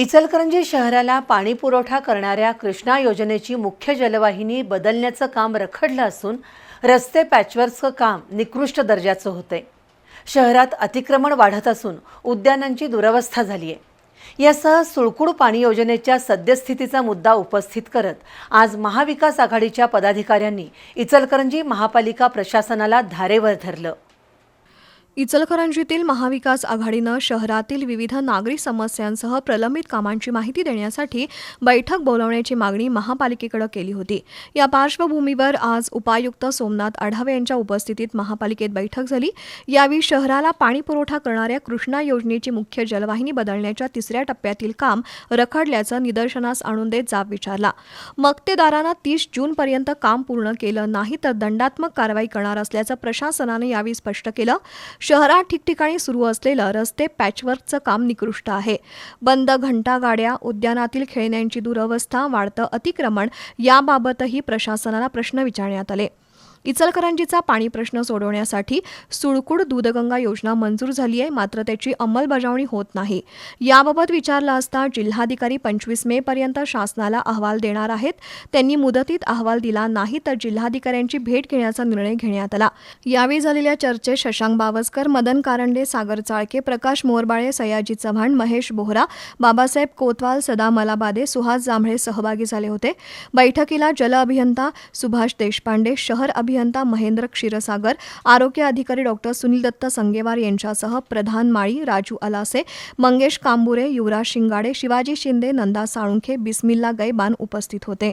इचलकरंजी शहराला पाणी पुरवठा करणाऱ्या कृष्णा योजनेची मुख्य जलवाहिनी बदलण्याचं काम रखडलं असून रस्ते पॅचवर्कचं काम निकृष्ट दर्जाचं होतंय. शहरात अतिक्रमण वाढत असून उद्यानांची दुरवस्था झाली आहे यासह सुळकुड पाणी योजनेच्या सद्यस्थितीचा मुद्दा उपस्थित करत आज महाविकास आघाडीच्या पदाधिकाऱ्यांनी इचलकरंजी महापालिका प्रशासनाला धारेवर धरलं. इचलकरंजीतील महाविकास आघाडीनं शहरातील विविध नागरी समस्यांसह प्रलंबित कामांची माहिती देण्यासाठी बैठक बोलावण्याची मागणी महापालिकेकडे केली होती. या पार्श्वभूमीवर आज उपायुक्त सोमनाथ आढावे यांच्या उपस्थितीत महापालिकेत बैठक झाली. यावेळी शहराला पाणी पुरवठा करणाऱ्या कृष्णा योजनेची मुख्य जलवाहिनी बदलण्याच्या तिसऱ्या टप्प्यातील काम रखडल्याचं निदर्शनास आणून देत जाब विचारला. मक्तेदारांना तीस जूनपर्यंत काम पूर्ण केलं नाही तर दंडात्मक कारवाई करणार असल्याचं प्रशासनानं यावेळी स्पष्ट केलं. शहरात ठिकठिकाणी सुरू असलेलं रस्ते पॅचवर्कचं काम निकृष्ट आहे. बंद घंटागाड्या उद्यानातील खेळण्यांची दुरवस्था वाढतं अतिक्रमण याबाबतही प्रशासनाला प्रश्न विचारण्यात आले. इचलकरंजीचा पाणी प्रश्न सोडवण्यासाठी सुळकुड दूधगंगा योजना मंजूर झाली आहे. मात्र त्याची अंमलबजावणी होत नाही. याबाबत विचारलं असता जिल्हाधिकारी पंचवीस मे पर्यंत शासनाला अहवाल देणार आहेत. त्यांनी मुदतीत अहवाल दिला नाही तर जिल्हाधिकाऱ्यांची भेट घेण्याचा निर्णय घेण्यात आला. यावेळी झालेल्या चर्चेत शशांक बावस्कर मदन कारंडे सागर चाळके प्रकाश मोरबाळे सयाजी चव्हाण महेश बोहरा बाबासाहेब कोतवाल सदा मलाबादे सुहास जांभळे सहभागी झाले होते. बैठकीला जल अभियंता सुभाष देशपांडे शहर अभियंता महेंद्र क्षीरसागर आरोग्य अधिकारी डॉक्टर सुनील दत्त संगेवार यांच्यासह प्रधान माळी राजू अलासे मंगेश कांबुरे युवराज शिंगाडे शिवाजी शिंदे नंदा साळुंखे बिस्मिल्ला गैबान उपस्थित होते.